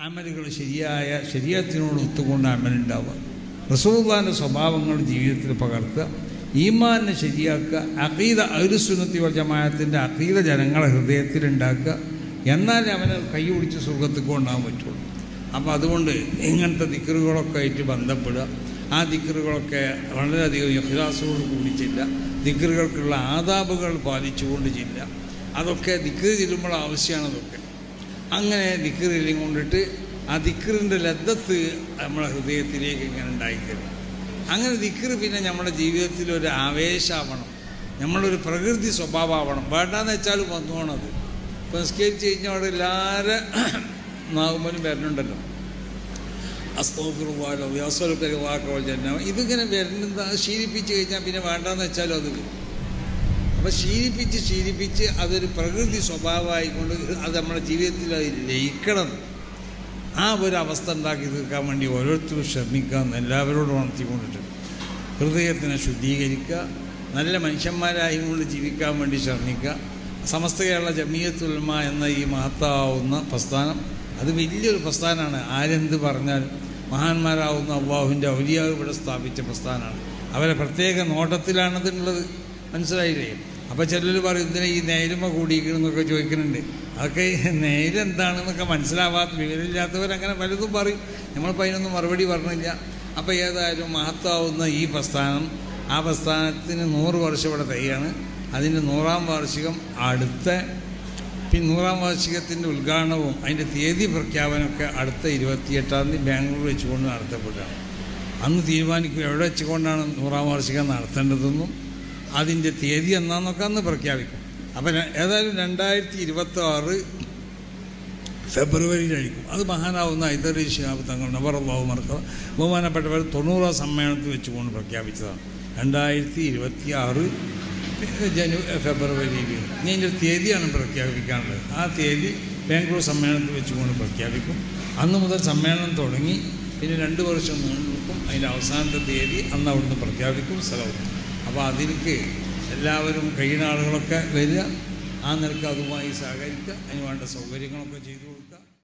അമലുകൾ ശരിയായ ശരീരത്തിനോട് ഒത്തുകൊണ്ട് അമലുണ്ടാവുക. റസൂള്ളാന്റെ സ്വഭാവങ്ങൾ ജീവിതത്തിൽ പകർത്തുക. ഈമാനെ ശരിയാക്കുക. അഖീദ അരുസുനത്തി വജമായത്തിന്റെ അഖീദ ജനങ്ങളെ ഹൃദയത്തിൽ ഉണ്ടാക്കുക. എന്നാലേ അവനെ കൈ പിടിച്ച് സുഖത്തിൽ കൊണ്ടാകാൻ പറ്റുള്ളൂ. അപ്പോൾ അതുകൊണ്ട് ഇങ്ങനത്തെ ദിക്കറുകളൊക്കെ ആയിട്ട് ബന്ധപ്പെടുക. ആ ദിക്കറുകളൊക്കെ വളരെയധികം യഹ്ലാസോട് കൂടി ചെല്ല ദിക്കറുകൾക്കുള്ള ആദാബുകൾ പാലിച്ചുകൊണ്ട് ചെല്ല അതൊക്കെ ദിക്കറ് ചെല്ലുമ്പോൾ ആവശ്യമാണ് അതൊക്കെ. അങ്ങനെ ദിക്കറിലും കൊണ്ടിട്ട് ആ ദിക്കറിന്റെ ലദ്ദത്ത് നമ്മുടെ ഹൃദയത്തിലേക്ക് ഇങ്ങനെ ഉണ്ടായിത്തരും അങ്ങനെ ദിക്കറ് പിന്നെ നമ്മുടെ ജീവിതത്തിൽ ഒരു ആവേശമാവണം. നമ്മളൊരു പ്രകൃതി സ്വഭാവമാവണം. വേണ്ടാന്ന് വെച്ചാൽ വന്നോണത് ഇപ്പം നിസ്കരിച്ച് കഴിഞ്ഞാൽ അവിടെ എല്ലാവരും നാകുമ്പോഴും വരുന്നുണ്ടല്ലോ അസ്തോഫിറുവാലോ വ്യാസോൽക്കരിവാക്കോ ജന്മ ഇതിങ്ങനെ വരുന്നത് ശീലിപ്പിച്ച് കഴിഞ്ഞാൽ പിന്നെ വേണ്ടാന്ന് വെച്ചാലും അത് വരും. അപ്പം ശീലിപ്പിച്ച് ശീലിപ്പിച്ച് അതൊരു പ്രകൃതി സ്വഭാവമായിക്കൊണ്ട് അത് നമ്മുടെ ജീവിതത്തിൽ അത് ലയിക്കണം. ആ ഒരു അവസ്ഥ ഉണ്ടാക്കി തീർക്കാൻ വേണ്ടി ഓരോരുത്തരും ശ്രമിക്കാമെന്ന് എല്ലാവരോടും ഉണർത്തിക്കൊണ്ടിട്ട് ഹൃദയത്തിനെ ശുദ്ധീകരിക്കുക നല്ല മനുഷ്യന്മാരായി കൊണ്ട് ജീവിക്കാൻ വേണ്ടി ശ്രമിക്കുക. സമസ്ത കേരള ജമീയത്തുൽമ എന്ന ഈ മഹത്താവുന്ന പ്രസ്ഥാനം അത് വലിയൊരു പ്രസ്ഥാനമാണ്. ആരെന്ത് പറഞ്ഞാൽ മഹാന്മാരാവുന്ന അള്ളാഹുവിന്റെ ഔലിയാവ് ഇവിടെ സ്ഥാപിച്ച പ്രസ്ഥാനമാണ്. അവരെ പ്രത്യേക നോട്ടത്തിലാണതുള്ളത് മനസ്സിലായില്ലേ? അപ്പോൾ ചിലർ പറയും ഇതിനെ ഈ നേരുമ കൂടിയിരിക്കണമെന്നൊക്കെ ചോദിക്കുന്നുണ്ട്. അതൊക്കെ നേരെന്താണെന്നൊക്കെ മനസ്സിലാവാത്ത വിവരമില്ലാത്തവരങ്ങനെ പലതും പറയും. നമ്മളിപ്പോൾ അതിനൊന്നും മറുപടി പറഞ്ഞില്ല. അപ്പോൾ ഏതായാലും മഹത്താവുന്ന ഈ പ്രസ്ഥാനം ആ പ്രസ്ഥാനത്തിന് നൂറ് വർഷം ഇവിടെ തയ്യാണ്. അതിന്റെ നൂറാം വാർഷികം അടുത്ത പിന്നെ നൂറാം വാർഷികത്തിന്റെ ഉദ്ഘാടനവും അതിന്റെ തീയതി പ്രഖ്യാപനമൊക്കെ അടുത്ത ഇരുപത്തിയെട്ടാം തീയതി ബാംഗ്ലൂർ വെച്ചുകൊണ്ട് നടത്തപ്പെട്ടാണ് അന്ന് തീരുമാനിക്കും എവിടെ വെച്ചുകൊണ്ടാണ് നൂറാം വാർഷികം നടത്തേണ്ടതെന്നും അതിന്റെ തീയതി എന്നാന്നൊക്കെ അന്ന് പ്രഖ്യാപിക്കും. അപ്പം ഏതായാലും രണ്ടായിരത്തി ഇരുപത്തി ആറ് ഫെബ്രുവരിയിലായിരിക്കും അത് മഹാനാവുന്ന ഐതറി ശിഹാബ് തങ്ങൾ നവറല്ലാഹു മറക്ക ബഹുമാനപ്പെട്ടവർ തൊണ്ണൂറാം സമ്മേളനത്തിൽ വെച്ചുകൊണ്ട് പ്രഖ്യാപിച്ചതാണ്. രണ്ടായിരത്തി ഇരുപത്തി ആറ് ജനു ഫെബ്രുവരിയിൽ. ഇനി അതിന്റെ തീയതിയാണ് പ്രഖ്യാപിക്കാനുള്ളത്. ആ തീയതി ബാംഗ്ലൂർ സമ്മേളനത്തിൽ വെച്ചുകൊണ്ട് പ്രഖ്യാപിക്കും. അന്ന് മുതൽ സമ്മേളനം തുടങ്ങി. പിന്നെ രണ്ട് വർഷം നീണ്ടു നിൽക്കും അതിന്റെ അവസാനത്തെ തീയതി അന്ന് അവിടുന്ന് പ്രഖ്യാപിക്കും. സ്ഥലവും അപ്പോൾ അതിലേക്ക് എല്ലാവരും കഴിയുന്ന ആളുകളൊക്കെ വരിക. ആ നിലയ്ക്ക് അതുമായി സഹകരിക്കുക. അതിന് വേണ്ട സൗകര്യങ്ങളൊക്കെ ചെയ്തു കൊടുക്കുക.